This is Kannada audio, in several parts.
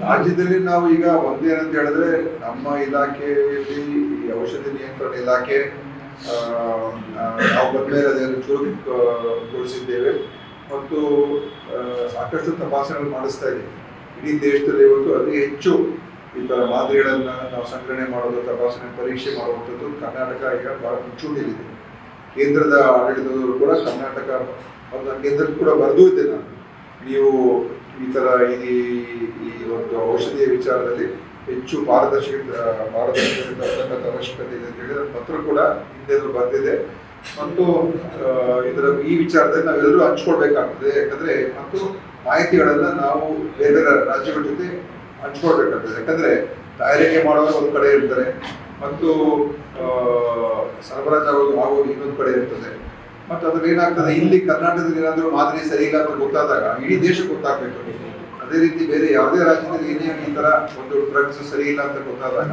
ರಾಜ್ಯದಲ್ಲಿ ನಾವು ಈಗ ಒಂದೇನಂತ ಹೇಳಿದ್ರೆ ನಮ್ಮ ಇಲಾಖೆಯಲ್ಲಿ ಈ ಔಷಧಿ ನಿಯಂತ್ರಣ ಇಲಾಖೆ ನಾವು ಬಂದ್ಮೇಲೆ ಅದನ್ನು ಚುರುಕುಗೊಳಿಸಿದ್ದೇವೆ ಮತ್ತು ಸಾಕಷ್ಟು ತಪಾಸಣೆಗಳು ಮಾಡಿಸ್ತಾ ಇದ್ದೀವಿ ಇಡೀ ದೇಶದಲ್ಲಿ ಇವತ್ತು ಅತಿ ಹೆಚ್ಚು ಈ ಥರ ಮಾದರಿಗಳನ್ನು ನಾವು ಸಂಗ್ರಹಣೆ ಮಾಡೋದು ತಪಾಸಣೆ ಪರೀಕ್ಷೆ ಮಾಡುವಂಥದ್ದು ಕರ್ನಾಟಕ ಈಗ ಬಹಳ ಮುಂಚೂಣಿಯಲ್ಲಿದೆ. ಕೇಂದ್ರದ ಆಡಳಿತದವರು ಕೂಡ ಕರ್ನಾಟಕ ಕೇಂದ್ರಕ್ಕೆ ಕೂಡ ಬರೆದು ಇದ್ದೆ ನಾನು. ನೀವು ಈ ಥರ ಈ ಈ ಒಂದು ಔಷಧಿಯ ವಿಚಾರದಲ್ಲಿ ಹೆಚ್ಚು ಪಾರದರ್ಶಕ ಪಾರದರ್ಶಕ ಅವಶ್ಯಕತೆ ಇದೆ ಅಂತ ಹೇಳಿದ್ರೆ ಪತ್ರ ಕೂಡ ಹಿಂದೆ ಬಂದಿದೆ. ಮತ್ತು ಇದರ ಈ ವಿಚಾರದಲ್ಲಿ ನಾವೆಲ್ಲರೂ ಹಂಚ್ಕೊಳ್ಬೇಕಾಗ್ತದೆ. ಯಾಕಂದ್ರೆ ಮತ್ತು ಮಾಹಿತಿಗಳನ್ನ ನಾವು ಬೇರೆ ರಾಜ್ಯಗಳ ಜೊತೆ ಹಂಚ್ಕೊಳ್ಬೇಕಾಗ್ತದೆ. ಯಾಕಂದ್ರೆ ತಯಾರಿಕೆ ಮಾಡೋರು ಒಂದು ಕಡೆ ಇರ್ತಾರೆ ಮತ್ತು ಸರಬರಾಜು ಆಗೋದು ಇನ್ನೊಂದು ಕಡೆ ಇರ್ತದೆ. ಮತ್ತು ಅದ್ರಲ್ಲಿ ಏನಾಗ್ತದೆ? ಇಲ್ಲಿ ಕರ್ನಾಟಕದಲ್ಲಿ ಏನಾದರೂ ಮಾದರಿ ಸರಿ ಇಲ್ಲ ಅಂತ ಗೊತ್ತಾದಾಗ, ಇಡೀ ದೇಶಕ್ಕೆ ಗೊತ್ತಾಗಬೇಕು. ಅದೇ ರೀತಿ ಬೇರೆ ಯಾವುದೇ ರಾಜ್ಯದಲ್ಲಿ ಏನೇ ಈ ತರ ಒಂದು ಡ್ರಗ್ಸ್ ಸರಿ ಇಲ್ಲ ಅಂತ ಗೊತ್ತಾದಾಗ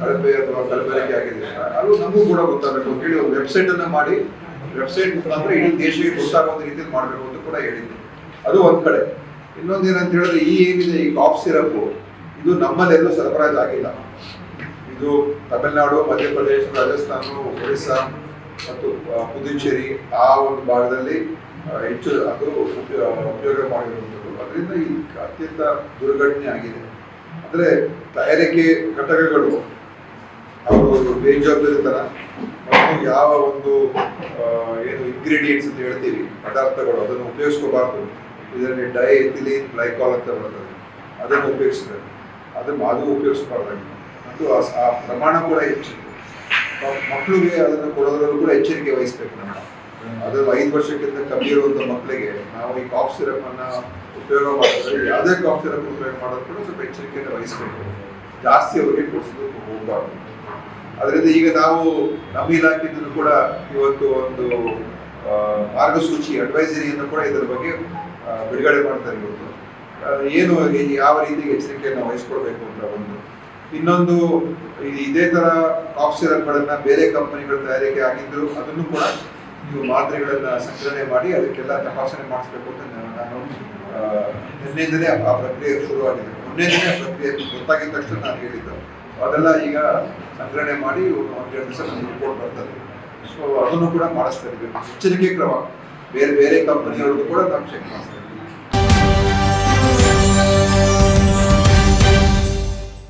ಕಳಪೆ ಅಥವಾ ಕಲಬೆರಕೆ ಆಗಿದೆ. ಅದು ನಮಗೂ ಕೂಡ ಗೊತ್ತಾಗಬೇಕು. ಅಂತ ಹೇಳಿ ಒಂದು ವೆಬ್ಸೈಟ್ ಅನ್ನ ಮಾಡಿ. ವೆಬ್ಸೈಟ್ ಮುಖಾಂತರ ಇಡೀ ದೇಶಕ್ಕೆ ಗೊತ್ತಾಗುವ ರೀತಿಯಲ್ಲಿ ಮಾಡಬೇಕು ಅಂತ ಕೂಡ ಹೇಳಿದ್ದೆ. ಅದು ಒಂದ್ ಕಡೆ. ಇನ್ನೊಂದು ಏನಂತ ಹೇಳಿದ್ರೆ, ಈ ಏನಿದೆ, ಈ ಕಾಫ್ ಸಿರಪ್ ಇದು ನಮ್ಮಲ್ಲೆಲ್ಲೂ ಸರಬರಾಜು ಆಗಿಲ್ಲ. ಇದು ತಮಿಳುನಾಡು, ಮಧ್ಯಪ್ರದೇಶ, ರಾಜಸ್ಥಾನ, ಒರಿಸ್ಸಾ ಮತ್ತು ಪುದುಚೇರಿ ಆ ಒಂದು ಭಾಗದಲ್ಲಿ ಹೆಚ್ಚು ಅದು ಉಪಯೋಗ ಮಾಡಿರುವಂಥದ್ದು. ಅದರಿಂದ ಈ ಅತ್ಯಂತ ದುರ್ಘಟನೆ ಆಗಿದೆ. ಅಂದರೆ ತಯಾರಿಕೆ ಘಟಕಗಳು ಅವರು ಬೇಜವಾಬ್ದಾರಿತನ ಮತ್ತು ಯಾವ ಒಂದು ಏನು ಇಂಗ್ರೀಡಿಯೆಂಟ್ಸ್ ಅಂತ ಹೇಳ್ತೀವಿ, ಪದಾರ್ಥಗಳು, ಅದನ್ನು ಉಪಯೋಗಿಸ್ಕೋಬಾರ್ದು. ಇದರಲ್ಲಿ ಡೈ ಎಥಿಲೀನ್ ಗ್ಲೈಕಾಲ್ ಅಂತ ಬರ್ತದೆ. ಅದನ್ನು ಉಪಯೋಗಿಸಿದ್ದಾರೆ. ಅದನ್ನು ಅದು ಉಪಯೋಗಿಸಬಾರ್ದಾಗಿತ್ತು ಮತ್ತು ಆ- ಪ್ರಮಾಣ ಕೂಡ ಹೆಚ್ಚಿತ್ತು ಮ- ಮಕ್ಕಳಿಗೆ ಅದನ್ನು ಕೊಡೋದ್ರಲ್ಲೂ ಕೂಡ ಎಚ್ಚರಿಕೆ ವಹಿಸ್ಬೇಕು ನಾವು ಅದು ಐದು ವರ್ಷಕ್ಕಿಂತ ಕಮ್ಮಿ ಇರುವಂತ ಮಕ್ಕಳಿಗೆ ನಾವು ಈ ಕಾಫ್ ಸಿರಪ್ ಅನ್ನ ಉಪಯೋಗ ಮಾಡಿದ್ರೆ ಯಾವುದೇ ಕಾಫ್ ಸಿರಪ್ ಉಪಯೋಗ ಮಾಡೋದು ಕೂಡ ಸ್ವಲ್ಪ ಎಚ್ಚರಿಕೆಯನ್ನು ವಹಿಸ್ಬೇಕು. ಜಾಸ್ತಿ ಅವರಿಗೆ ಕೊಡಿಸೋದಕ್ಕೆ ಹೋಗಬಾರ್ದು. ಅದರಿಂದ ಈಗ ನಾವು ನಮ್ಮ ಇಲಾಖೆಯಿಂದ ಕೂಡ ಇವತ್ತು ಒಂದು ಮಾರ್ಗಸೂಚಿ ಅಡ್ವೈಸರಿಯನ್ನು ಕೂಡ ಇದರ ಬಗ್ಗೆ ಬಿಡುಗಡೆ ಮಾಡ್ತಾರೆ ಇವತ್ತು. ಏನು ಯಾವ ರೀತಿ ಎಚ್ಚರಿಕೆಯನ್ನು ವಹಿಸ್ಕೊಳ್ಬೇಕು ಅಂತ ಒಂದು ಇನ್ನೊಂದು ಇದೇ ತರ ಕಾಫ್ ಸಿರಪ್ಗಳನ್ನ ಬೇರೆ ಕಂಪನಿಗಳ ತಯಾರಿಕೆ ಆಗಿದ್ರು ಅದನ್ನು ಕೂಡ ನೀವು ಮಾತ್ರೆಗಳನ್ನ ಸಂಗ್ರಹಣೆ ಮಾಡಿ ಅದಕ್ಕೆಲ್ಲ ತಪಾಸಣೆ ಮಾಡಿಸ್ಬೇಕು ಅಂತ ನಾನು- ನಿನ್ನೆಯಿಂದಲೇ ಆ ಪ್ರಕ್ರಿಯೆ ಶುರುವಾಗಿದೆ. ಮೊನ್ನೆ ದಿನ ಆ ಪ್ರಕ್ರಿಯೆ ಗೊತ್ತಾಗಿದ ತಕ್ಷಣ ನಾನು ಹೇಳಿದ್ದು. ಅದೆಲ್ಲ ಈಗ ಸಂಗ್ರಹಣೆ ಮಾಡಿ ಒಂದೆರಡು ದಿವಸ ನಮ್ಗೆ ರಿಪೋರ್ಟ್ ಬರ್ತದೆ. ಸೊ ಅದನ್ನು ಕೂಡ ಮಾಡಿಸ್ತಾ ಇದ್ದೀವಿ. ಎಚ್ಚರಿಕೆ ಕ್ರಮ. ಬೇರೆ ಬೇರೆ ಕಂಪನಿಯವ್ರದ್ದು ಕೂಡ ನಾವು ಚೆಕ್ ಮಾಡಿಸ್ತೀವಿ